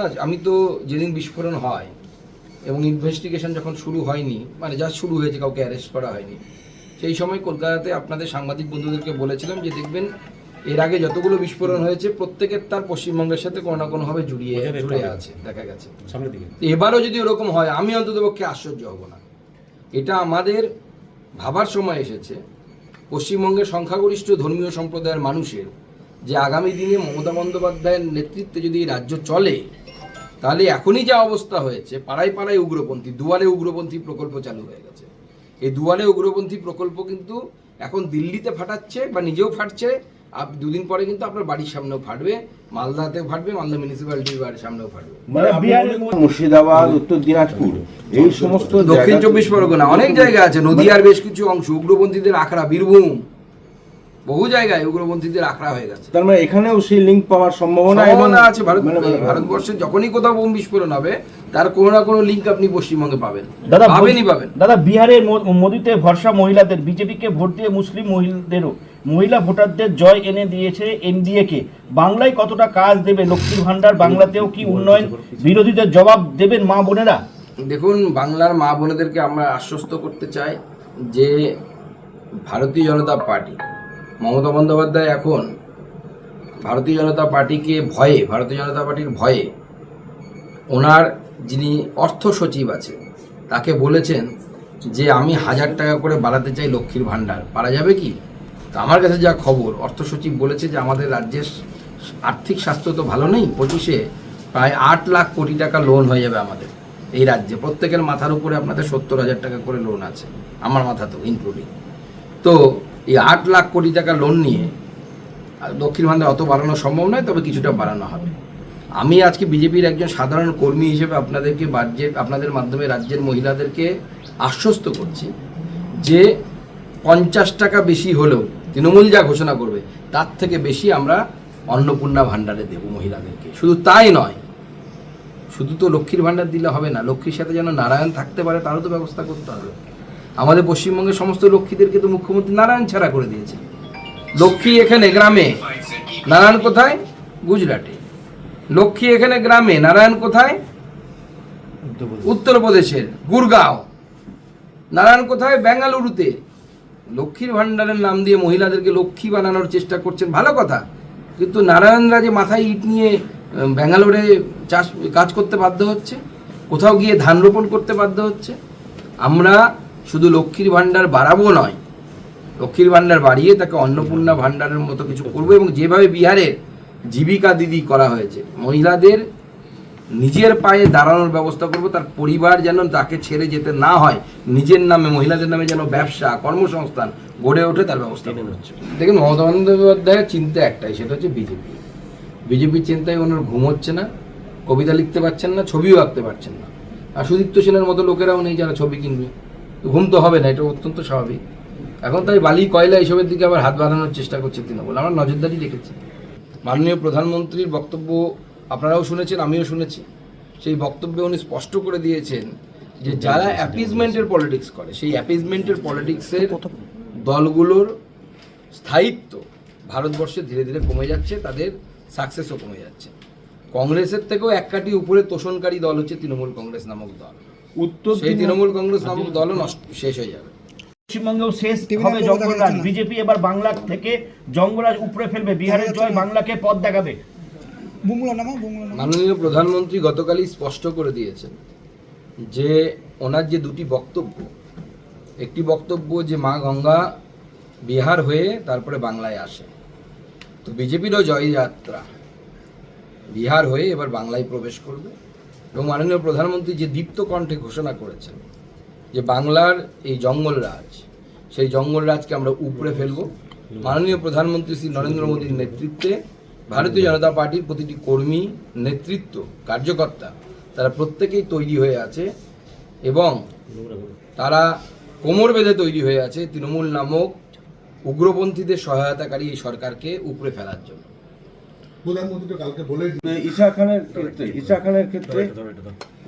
না আমি তো যেদিন বিস্ফোরণ হয় এবং ইনভেস্টিগেশন যখন শুরু হয়নি মানে যা শুরু হয়েছে কাউকে অ্যারেস্ট করা হয়নি সেই সময় কলকাতাতে আপনাদের সাংবাদিক বন্ধুদেরকে বলেছিলাম যে দেখবেন এর আগে যতগুলো বিস্ফোরণ হয়েছে প্রত্যেকের তার পশ্চিমবঙ্গের সাথে কোনো না কোনোভাবে জড়িয়ে জুড়ে আছে দেখা গেছে। এবারও যদি ওরকম হয় আমি অন্ততপক্ষে আশ্চর্য হব না। এটা আমাদের ভাবার সময় এসেছে। পশ্চিমবঙ্গের সংখ্যাগরিষ্ঠ ধর্মীয় সম্প্রদায়ের মানুষের যে আগামী দিনে মমতা বন্দ্যোপাধ্যায়ের নেতৃত্বে যদি রাজ্য চলে তাহলে এখনই যা অবস্থা হয়েছে পাড়ায় পাড়ায় উগ্রপন্থী দুয়ারে উগ্রপন্থী প্রকল্প চালু হয়ে গেছে। এই দুয়ারে উগ্রপন্থী প্রকল্প কিন্তু এখন দিল্লিতে ফাটাচ্ছে বা নিজেও ফাটছে। দুদিন পরে কিন্তু আপনার বাড়ির সামনেও ফাটবে মালদাতেও ফাটবে মালদা মিউনিসিপ্যালিটির বাড়ির সামনেও ফাটবে। মানে মুর্শিদাবাদ উত্তর দিনাজপুর এই সমস্ত দক্ষিণ চব্বিশ পরগনা অনেক জায়গা আছে নদীয়ার বেশ কিছু অংশ উগ্রপন্থীদের আখড়া বীরভূম। বহু জায়গায় উগ্রপন্থীদের আখড়া হয়ে গেছে। তার মানে এখানেও সেই লিঙ্ক পাওয়ার সম্ভাবনা এবং সম্ভাবনা আছে ভারত মানে- ভারতবর্ষে যখনই কোথাও বোম বিস্ফোরণ হবে তার কোনো না কোনো লিঙ্ক আপনি পশ্চিমবঙ্গে পাবেন। দাদা পাবেনই পাবেন। দাদা বিহারের মোদিতে ভরসা মহিলাদের। বিজেপিকে ভোট দিয়ে মুসলিম মহিলাদেরও। মহিলা ভোটারদের জয় এনে দিয়েছে এনডিএ কে বাংলায় কতটা কাজ দেবে লক্ষ্মীর ভান্ডার বাংলাতেও কি উন্নয়ন? বিরোধীদের জবাব দেবেন মা বোনেরা। দেখুন বাংলার মা বোনেদেরকে আমরা আশ্বস্ত করতে চাই যে ভারতীয় জনতা পার্টি মমতা বন্দ্যোপাধ্যায় এখন ভারতীয় জনতা পার্টিকে ভয়ে, ভারতীয় জনতা পার্টির ভয়ে ওনার যিনি অর্থ সচিব আছে তাকে বলেছেন যে আমি হাজার টাকা করে বাড়াতে চাই লক্ষ্মীর ভাণ্ডার। পারা যাবে কি? তো আমার কাছে যা খবর, অর্থ সচিব বলেছে যে আমাদের রাজ্যের আর্থিক স্বাস্থ্য তো ভালো নেই, পঁচিশে প্রায় আট লাখ কোটি টাকা লোন হয়ে যাবে আমাদের এই রাজ্যে। প্রত্যেকের মাথার উপরে আপনাদের সত্তর হাজার টাকা করে লোন আছে, আমার মাথা তো ইনক্লুডিং তো এই আট লাখ কোটি টাকা লোন নিয়ে দক্ষিণ ভান্ডার অত বাড়ানো সম্ভব নয়, তবে কিছুটা বাড়ানো হবে। আমি আজকে বিজেপির একজন সাধারণ কর্মী হিসেবে আপনাদেরকে রাজ্যের আপনাদের মাধ্যমে রাজ্যের মহিলাদেরকে আশ্বস্ত করছি যে পঞ্চাশ টাকা বেশি হলেও তৃণমূল যা ঘোষণা করবে, তার থেকে বেশি আমরা অন্নপূর্ণা ভাণ্ডারে দেব মহিলাদেরকে। শুধু তাই নয়, শুধু তো লক্ষ্মীর ভাণ্ডার দিলে হবে না, লক্ষ্মীর সাথে যেন নারায়ণ থাকতে পারে, তারও তো ব্যবস্থা করতে হবে। আমাদের পশ্চিমবঙ্গের সমস্ত লক্ষ্মীদেরকে তো মুখ্যমন্ত্রী নারায়ণ ছাড়া করে দিয়েছে। লক্ষ্মী এখানে গ্রামে, নারায়ণ কোথায়? গুজরাটে। লক্ষ্মী এখানে গ্রামে, নারায়ণ কোথায়? উত্তরপ্রদেশের, গুরগাঁও। নারায়ণ কোথায়? বেঙ্গালুরুতে। লক্ষ্মীর ভাণ্ডারের নাম দিয়ে মহিলাদেরকে লক্ষ্মী বানানোর চেষ্টা করছেন, ভালো কথা। কিন্তু নারায়ণরা যে মাথায় ইট নিয়ে ব্যাঙ্গালোরে চাষ, কাজ করতে বাধ্য হচ্ছে, কোথাও গিয়ে ধান রোপণ করতে বাধ্য হচ্ছে, আমরা শুধু লক্ষ্মীর ভাণ্ডার বাড়াবো নয়, লক্ষ্মীর ভাণ্ডার বাড়িয়ে তাকে অন্নপূর্ণা ভাণ্ডারের মতো কিছু করব এবং যেভাবে বিহারে জীবিকা দিদি করা হয়েছে, মহিলাদের নিজের পায়ে দাঁড়ানোর ব্যবস্থা করব, তার পরিবার যেন তাকে ছেড়ে যেতে না হয়, নিজের নামে, মহিলাদের নামে যেন ব্যবসা, কর্মসংস্থান গড়ে ওঠে তার ব্যবস্থা করব। দেখুন মমতা বন্দ্যোপাধ্যায়ের চিন্তা একটাই, সেটা হচ্ছে বিজেপি। বিজেপির চিন্তায় ওনার ঘুম হচ্ছে না, কবিতা লিখতে পারছেন না, ছবিও আঁকতে পারছেন না। আর সুদীপ্ত সেনের মতো লোকেরাও নেই যারা ছবি কিনবে। ঘুম তো হবে না, এটা অত্যন্ত স্বাভাবিক। এখন তাই বালি, কয়লা এসবের দিকে আবার হাত বাঁধানোর চেষ্টা করছে তৃণমূল। আমরা নজরদারি রেখেছি মাননীয় প্রধানমন্ত্রীর বক্তব্য আপনারাও শুনেছেন, আমিও শুনেছি। সেই বক্তব্যে উনি স্পষ্ট করে দিয়েছেন যে যারা অ্যাপিজমেন্টের পলিটিক্স করে, সেই অ্যাপিজমেন্টের পলিটিক্সের দলগুলোর স্থায়িত্ব ভারতবর্ষে ধীরে ধীরে কমে যাচ্ছে, তাদের সাকসেসও কমে যাচ্ছে। কংগ্রেসের থেকেও এক কাটি উপরে তোষণকারী দল হচ্ছে তৃণমূল কংগ্রেস নামক দল। উত্তর সেই তৃণমূল কংগ্রেস নামক দলও নষ্ট শেষ হয়ে যাবে। পশ্চিমবঙ্গেও শেষ হবে জঙ্গলরাজ। বিজেপি এবার বাংলা থেকে জঙ্গলরাজ উপরে ফেলবে। বিহারের জয় বাংলাকে পথ দেখাবে। মাননীয় প্রধানমন্ত্রী গতকালই স্পষ্ট করে দিয়েছেন যে ওনার যে দুটি বক্তব্য একটি বক্তব্য যে মা গঙ্গা বিহার হয়ে তারপরে বাংলায় আসে। তো বিজেপিরও জয়যাত্রা। বিহার হয়ে এবার বাংলায় প্রবেশ করবে। এবং মাননীয় প্রধানমন্ত্রী যে দীপ্ত কণ্ঠে ঘোষণা করেছেন যে বাংলার এই জঙ্গলরাজ সেই জঙ্গলরাজকে আমরা উপড়ে ফেলব। মাননীয় প্রধানমন্ত্রী শ্রী নরেন্দ্র মোদীর নেতৃত্বে ভারতীয় জনতা পার্টির প্রতিটি কর্মী, নেতৃত্ব, কার্যকর্তা তারা প্রত্যেকেই তৈরি হয়ে আছে এবং তারা কোমর বেঁধে তৈরি হয়ে আছে তৃণমূল নামক উগ্রপন্থীদের সহায়তাকারী এই সরকারকে উপড়ে ফেলার জন্য। প্রধানমন্ত্রী তো কালকে বলে ঈশা খানের ক্ষেত্রে ঈশা খানের ক্ষেত্রে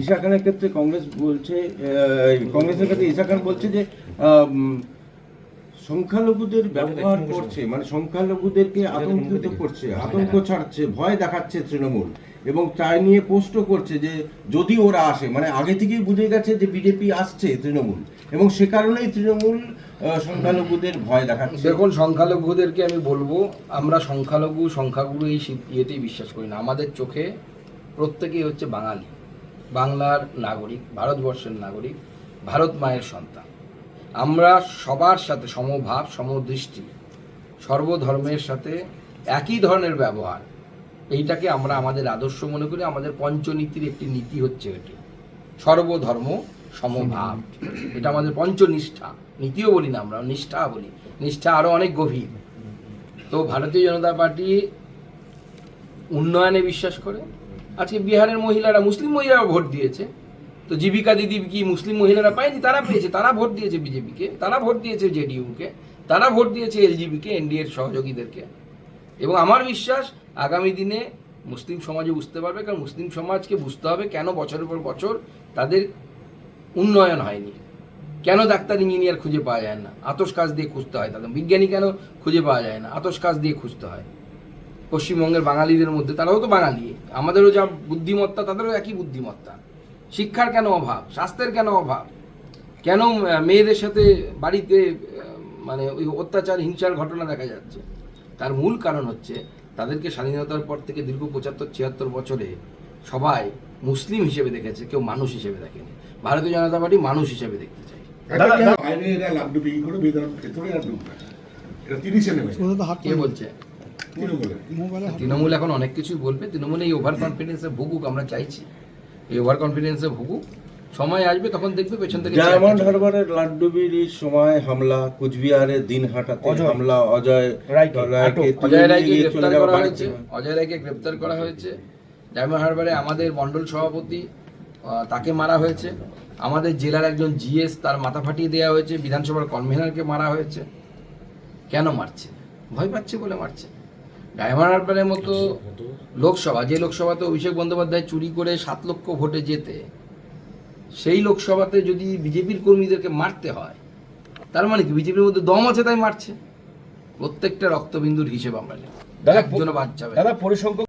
ঈশা খানের ক্ষেত্রে কংগ্রেস বলছে কংগ্রেসের ক্ষেত্রে ঈশা খান বলছে যে সংখ্যালঘুদের ব্যবহার করছে মানে সংখ্যালঘুদেরকে আতঙ্কিত করছে আতঙ্ক ছাড়ছে ভয় দেখাচ্ছে তৃণমূল এবং চায় নিয়ে পোস্টও করছে যে যদি ওরা আসে মানে আগে থেকেই বুঝে গেছে যে বিজেপি আসছে তৃণমূল এবং সে কারণেই তৃণমূল সংখ্যালঘুদের ভয় দেখাচ্ছে। দেখুন, সংখ্যালঘুদেরকে আমি বলব, আমরা সংখ্যালঘু, সংখ্যাগুরু এই ইয়েতেই বিশ্বাস করি না। আমাদের চোখে প্রত্যেকেই হচ্ছে বাঙালি। বাংলার নাগরিক, ভারতবর্ষের নাগরিক, ভারত মায়ের সন্তান। আমরা সবার সাথে সমভাব, সমদৃষ্টি, সর্বধর্মের সাথে একই ধরনের ব্যবহার। এইটাকে আমরা আমাদের আদর্শ মনে করি, আমাদের পঞ্চনীতির একটি নীতি হচ্ছে এটি। সর্বধর্ম সমভাব। এটা আমাদের পঞ্চনিষ্ঠা। নীতিও বলি না আমরা নিষ্ঠা বলি। নিষ্ঠা আরও অনেক গভীর। তো ভারতীয় জনতা পার্টি উন্নয়নে বিশ্বাস করে। আজকে বিহারের মহিলারা মুসলিম মহিলারা ভোট দিয়েছে। তো জীবিকা দিদি কি মুসলিম মহিলারা পায়নি? তারা পেয়েছে তারা ভোট দিয়েছে বিজেপিকে তারা ভোট দিয়েছে জেডিইউকে তারা ভোট দিয়েছে এলজিবিকে এনডিএর সহযোগীদেরকে। এবং আমার বিশ্বাস আগামী দিনে মুসলিম সমাজে বুঝতে পারবে কারণ মুসলিম সমাজকে বুঝতে হবে কেন বছরের পর বছর তাদের উন্নয়ন হয়নি। কেন ডাক্তার, ইঞ্জিনিয়ার খুঁজে পাওয়া যায় না? আতস কাজ দিয়ে খুঁজতে হয়। তাদের বিজ্ঞানী কেন খুঁজে পাওয়া যায় না? আতস কাজ দিয়ে খুঁজতে হয়। পশ্চিমবঙ্গের বাঙালিদের মধ্যে, তারাও তো বাঙালি। আমাদেরও যা বুদ্ধিমত্তা, তাদেরও একই বুদ্ধিমত্তা। শিক্ষার কেন অভাব? স্বাস্থ্যের কেন অভাব? কেন মেয়েদের সাথে বাড়িতে মানে ওই অত্যাচার, হিংসার ঘটনা দেখা যাচ্ছে? তার মূল কারণ হচ্ছে, তাদেরকে স্বাধীনতার পর থেকে দীর্ঘ পঁচাত্তর, ছিয়াত্তর বছরে সবাই মুসলিম হিসেবে দেখেছে কেউ মানুষ হিসেবে দেখেনি। ভারতীয় জনতা পার্টি মানুষ হিসেবে দেখতে চায়। একটা কেন? বাইরে এরা লাড্ডু বিক্রি করে বেদার ভেতরে আর ঢুকবে না। এটা তিরিশে নেমে কে বলছে? তৃণমূল। এখন অনেক কিছুই বলবে। তৃণমূল এই ওভার কনফিডেন্সে ভুগুক আমরা চাইছি। এই ওভার কনফিডেন্সে ভুগুক। সময় আসবে তখন দেখবে পেছন থেকে ডায়মন্ড হারবারের লাড্ডু বিড়ির সময় হামলা কুচবিহারের দিনহাটাতে অজয়। হামলা অজয় অজয় রায়কে গ্রেপ্তার করা হয়েছে। অজয় রায়কে গ্রেপ্তার করা হয়েছে। ডায়মন্ড হারবারে আমাদের মণ্ডল সভাপতি তাকে মারা হয়েছে। আমাদের জেলার একজন জিএস তার মাথা ফাটিয়ে দেওয়া হয়েছে বিধানসভার কনভেনারকে মারা হয়েছে। কেন মারছে? ভয় পাচ্ছে বলে মারছে। ডায়মন্ড হারবারের মতো লোকসভা যে লোকসভাতে অভিষেক বন্দ্যোপাধ্যায় চুরি করে সাত লক্ষ ভোটে যেতে সেই লোকসভাতে যদি বিজেপির কর্মীদেরকে মারতে হয় তার মানে কি? বিজেপির মধ্যে দম আছে তাই মারছে। প্রত্যেকটা রক্তবিন্দুর হিসেব আমরা নেব। একজনও বাদ যাবে দাদা পরিসংখ্যক